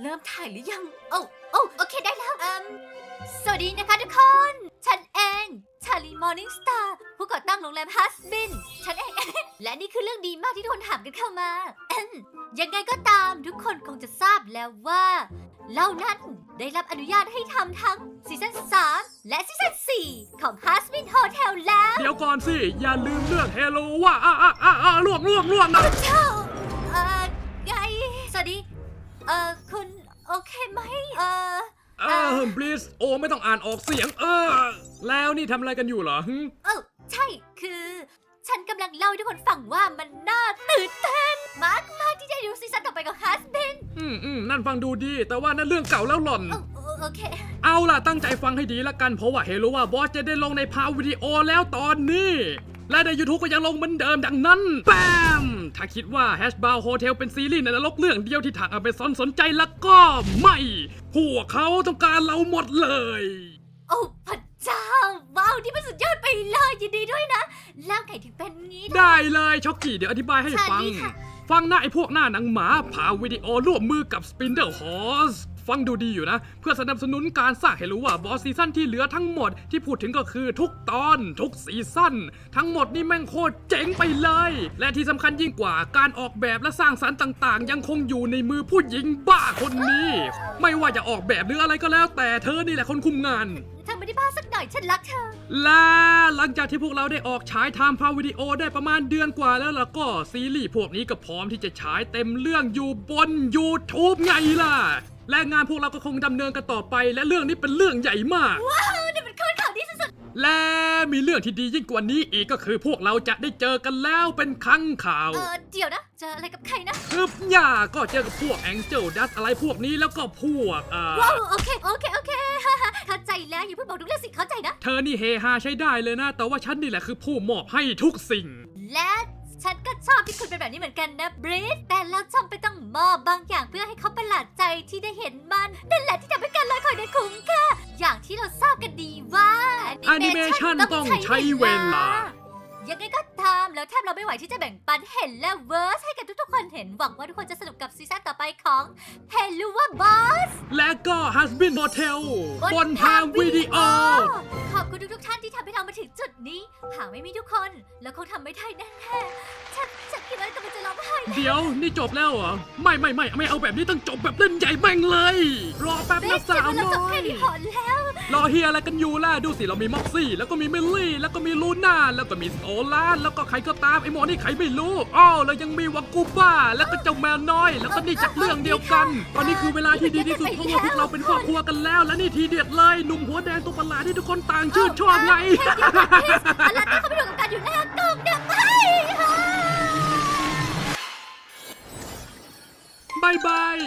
เริ่มถ่ายหรือยัง โอ้โอ้โอเคได้แล้วอืมสวัสดีนะคะทุกคน ฉันเอง ชาลีมอร์นิ่งสตาร์ผู้ก่อตั้งโรงแรมฮัสบิน ฉันเอง และนี่คือเรื่องดีมากที่ทุกคนถามกันเข้ามาอืมยังไงก็ตามทุกคนคงจะทราบแล้วว่าเรานั้นได้รับอนุญาตให้ทำทั้งซีซั่น3 และซีซั่น4 ของ h u s b a n Hotel แล้ว เดี๋ยวก่อนสิ อย่าลืมเรื่องเฮโลว่า อ่าอ่าอ่าอ่าล่วงล่วงล่วงนะเจ้าเอ่อไงสวัสดี เอ่อคุณโอเคไหมเอ่อเออบลิสโอไม่ต้องอ่านออกเสียง เออ แล้วนี่ทำอะไรกันอยู่เหรอหึเออใช่คือ ฉันกำลังเล่าให้ทุกคนฟังว่ามันน่าตื่นเต้นมากมากที่จะดูซีซั่นต่อไปของฮัสเบนอืมอืมนั่นฟังดูดี แต่ว่านั่นเรื่องเก่าแล้วหล่อนโอโอโอเค เอาล่ะตั้งใจฟังให้ดีละกันเพราะว่าเฮโลว่าบอสจะได้ลงในพาววิดีโอแล้วตอนนี้ และใน YouTube ก็ยังลงเหมือนเดิมดังนั้นแปมถ้าคิดว่า h a s h b o w Hotel เป็นซีรีส์ในนรกเรื่องเดียวที่ทางอเมซอนสนใจแล้วก็ไม่ พวกเขาต้องการเราหมดเลย โอ้พระเจ้า ว้าวที่มันสุดยอดไปเลยยินดีด้วยนะร่างไก่ถึงเป็นงี้นะ ได้เลยช็อกกี้เดี๋ยวอธิบายให้ฟังสวัสดีค่ะ ฟังหน้าไอ้พวกหน้าหนังหมาพาวิดีโอร่วมมือกับ Spindle Horse ฟังดูดีอยู่นะ เพื่อสนับสนุนการสร้างให้รู้ว่าบอสซีซั่นที่เหลือทั้งหมดที่พูดถึงก็คือทุกตอนทุกซีซั่นทั้งหมดนี่แม่งโคตรเจ๋งไปเลย และที่สำคัญยิ่งกว่าการออกแบบและสร้างสรรค์ต่าง ๆ ยังคงอยู่ในมือผู้หญิงบ้าคนนี้ ไม่ว่าจะออกแบบหรืออะไรก็แล้ว แต่เธอนี่แหละคนคุมงานเธอไม่ได้บ้าสักหน่อยฉันรักเธอ และหลังจากที่พวกเราได้ออกฉายไทม์พาวิดีโอได้ประมาณเดือนกว่าแล้วล่ะก็ซีรีส์พวกนี้ก็พร้อมที่จะฉายเต็มเรื่องอยู่บน YouTube ไงล่ะ และงานพวกเราก็คงดำเนินกันต่อไป และเรื่องนี้เป็นเรื่องใหญ่มาก ว้าวนี่เป็นข้อข่าวดีสุดและมีเรื่องที่ดียิ่งกว่านี้อีกก็คือพวกเราจะได้เจอกันแล้วเป็นครั้งข่าวๆเออเดี๋ยวนะ เจออะไรกับใครนะ คืออย่าก็เจอกับพวกแองเจิลดัสอะไรพวกนี้แล้วก็พวกอ่าว้าว โอเค โอเค โอเค เข้าใจแล้ว อย่าเพิ่งบอกทุกเรื่องสิเข้าใจนะ เธอนี่เฮฮาใช้ได้เลยนะ แต่ว่าฉันนี่แหละคือผู้มอบให้ทุกสิ่ง และฉันก็ชอบที่คุณเป็นแบบนี้เหมือนกันนะบริสแต่เราจำเป็นต้องมอบบางอย่างเพื่อให้เขาประหลาดใจ ที่ได้เห็นมันนั่นแหละที่ทำให้การลอยคอยได้คุ้มค่าอย่างที่เราทราบกันดีว่า Animation ต้องใช้เวลา ยังไงก็ตามแล้วแทบเราไม่ไหวที่จะแบ่งปันเห็นและเวิร์สให้กับทุกๆคนเห็นหวังว่าทุกคนจะสนุกกับซีซั่นต่อไปของเฮลูว่าบอส และก็ Husband Hotel บนทางวิดีโอ ขอบคุณทุกๆท่านที่ทำให้เรามาถึงจุดนี้ หากไม่มีทุกคนเราคงทำไม่ได้แน่ๆ เดี๋ยวนี่จบแล้วเหรอไม่ไม่ไม่ไม่เอาแบบนี้ต้องจบแบบเล่นใหญ่แม่งเลย รอแป๊บเบ๊นะกสาจะวเราน้จบอแค่ยนี้พอแล้ว รอเฮียอะไรกันอยู่ล่ะดูสิเรามีม็อกซี่ แล้วก็มีเมลลี่ แล้วก็มีลูน่าแล้วก็มีโซลานแล้วก็ใครก็ตามไอ้หมอนี่ใครไม่รู้อ้อแล้วยังมีวังกูบ้า แล้วก็เจ้าแมวน้อย แล้วก็นี่จากเรื่องเดียวกัน ตอนนี้คือเวลาที่ดีที่สุดเพราะว่าพวกเราเป็นครอบครัวกันแล้ว และนี่ทีเด็ดเลยหนุ่มหัวแดงตัวประหลาดที่ทุกคนต่างชื่นชอบไงอะไรที่เขาไม่ถูกกับการอยู่หน้ากล้องเนี่ยไม่ายบาย